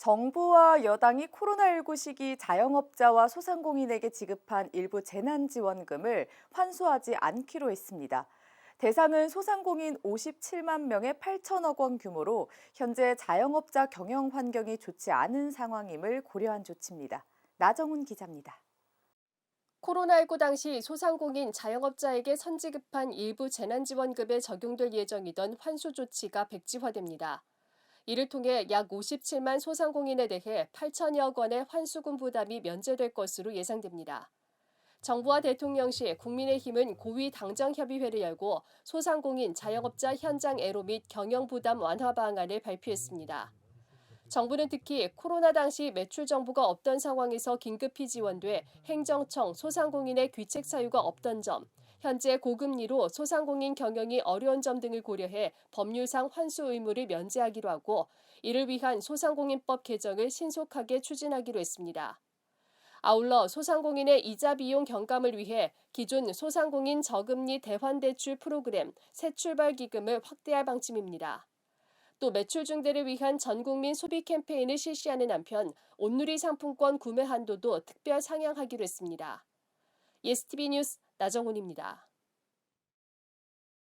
정부와 여당이 코로나19 시기 자영업자와 소상공인에게 지급한 일부 재난지원금을 환수하지 않기로 했습니다. 대상은 소상공인 57만 명의 8천억 원 규모로 현재 자영업자 경영 환경이 좋지 않은 상황임을 고려한 조치입니다. 나정훈 기자입니다. 코로나19 당시 소상공인 자영업자에게 선지급한 일부 재난지원금에 적용될 예정이던 환수 조치가 백지화됩니다. 이를 통해 약 57만 소상공인에 대해 8천여억 원의 환수금 부담이 면제될 것으로 예상됩니다. 정부와 대통령실, 국민의힘은 고위 당정협의회를 열고 소상공인 자영업자 현장 애로 및 경영 부담 완화 방안을 발표했습니다. 정부는 특히 코로나 당시 매출 정보가 없던 상황에서 긴급히 지원돼 행정청, 소상공인의 귀책 사유가 없던 점, 현재 고금리로 소상공인 경영이 어려운 점 등을 고려해 법률상 환수 의무를 면제하기로 하고 이를 위한 소상공인법 개정을 신속하게 추진하기로 했습니다. 아울러 소상공인의 이자 비용 경감을 위해 기존 소상공인 저금리 대환대출 프로그램 새 출발 기금을 확대할 방침입니다. 또 매출 증대를 위한 전국민 소비 캠페인을 실시하는 한편 온누리 상품권 구매 한도도 특별 상향하기로 했습니다. 예스티비 뉴스 나정훈입니다.